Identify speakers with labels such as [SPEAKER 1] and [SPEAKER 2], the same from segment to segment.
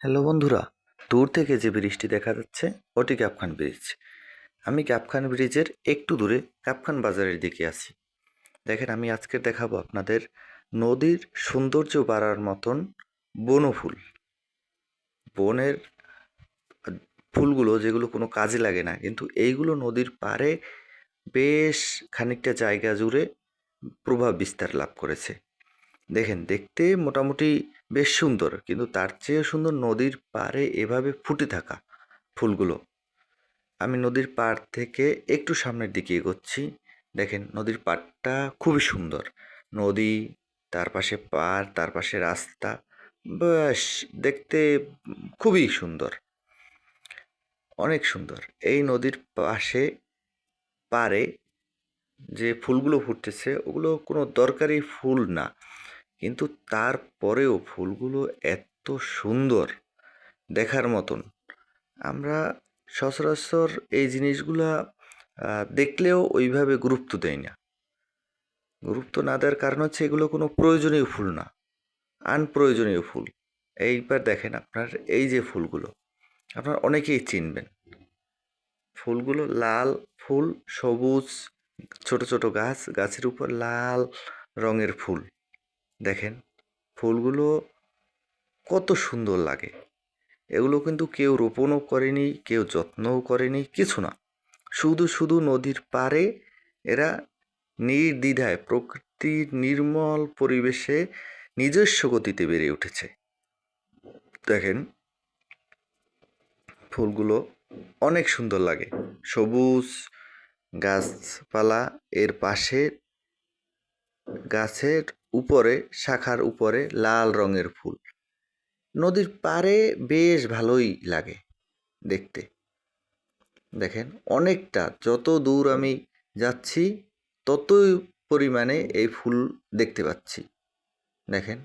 [SPEAKER 1] Hello বন্ধুরা, দূর থেকে যে ব্রিজটি দেখা যাচ্ছে, ওটি ক্যাপখান ব্রিজ। আমি ক্যাপখান ব্রিজের একটু দূরে ক্যাপখান বাজারের দিকে আছি। দেখেন, আমি আজকে দেখাবো আপনাদের নদীর সৌন্দর্য বাড়ার মতন বনফুল। বনের ফুলগুলো যেগুলো কোনো কাজে লাগে না, কিন্তু এইগুলো নদীর পাড়ে বেশ খানিকটা জায়গা জুড়ে প্রভাব বিস্তার লাভ করেছে। দেখেন, দেখতে মোটামুটি বেশ সুন্দর। কিন্তু তার চেয়েও সুন্দর নদীর পাড়ে এভাবে ফুটে থাকা ফুলগুলো। আমি নদীর পাড় থেকে একটু সামনের দিকে এগোচ্ছি। দেখেন, নদীর পাড়টা খুবই সুন্দর। নদী, তার পাশে পাড়, তার পাশে রাস্তা, বেশ দেখতে খুবই সুন্দর। অনেক সুন্দর। এই নদীর পাশে, পাড়ে যে ফুলগুলো ফুটতেছে, ওগুলো কোনো দরকারি ফুল না। কিন্তু তারপরেও ফুলগুলো এত সুন্দর দেখার মতন। আমরা সচরাচর এই জিনিসগুলা দেখলেও ওইভাবে গুরুত্ব দেয় না। গুরুত্ব না দেওয়ার কারণ হচ্ছে এগুলো কোনো প্রয়োজনীয় ফুল না, আনপ্রয়োজনীয় ফুল। এইবার দেখেন আপনার এই যে ফুলগুলো, আপনার অনেকেই চিনবেন। ফুলগুলো লাল ফুল, সবুজ, ছোট ছোট গাছ, গাছের উপর লাল রঙের ফুল। দেখেন, ফুলগুলো কত সুন্দর লাগে। এগুলো কিন্তু কেউ রোপণও করেনি, কেউ যত্নও করেনি, কিছু না। শুধু শুধু নদীর পাড়ে এরা নির্দ্বিধায় প্রকৃতির নির্মল পরিবেশে নিজস্ব গতিতে বেড়ে উঠেছে। দেখেন, ফুলগুলো অনেক সুন্দর লাগে। সবুজ গাছপালা, এর পাশে গাছের উপরে, শাখার উপরে লাল রঙের ফুল। নদীর পাড়ে বেশ ভালোই লাগে দেখতে। দেখেন, অনেকটা, যত দূর আমি যাচ্ছি, ততই পরিমাণে এই ফুল দেখতে পাচ্ছি। দেখেন,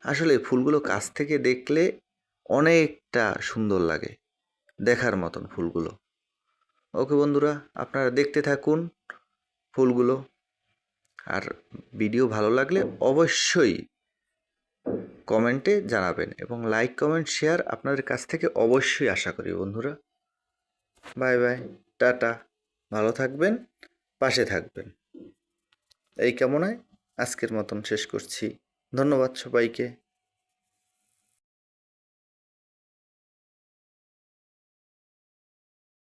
[SPEAKER 1] আসলে ফুলগুলো কাছ থেকে দেখলে অনেকটা সুন্দর লাগে দেখার মতন ফুলগুলো। ওকে বন্ধুরা, আপনারা দেখতে থাকুন ফুলগুলো। আর ভিডিও ভালো লাগলে অবশ্যই কমেন্টে জানাবেন এবং লাইক, কমেন্ট, শেয়ার আপনাদের কাছ থেকে অবশ্যই আশা করি বন্ধুরা। Bye bye, tata. ভালো থাকবেন, পাশে থাকবেন। এই কামনায় আজকের মতন শেষ করছি। ধন্যবাদ সবাইকে।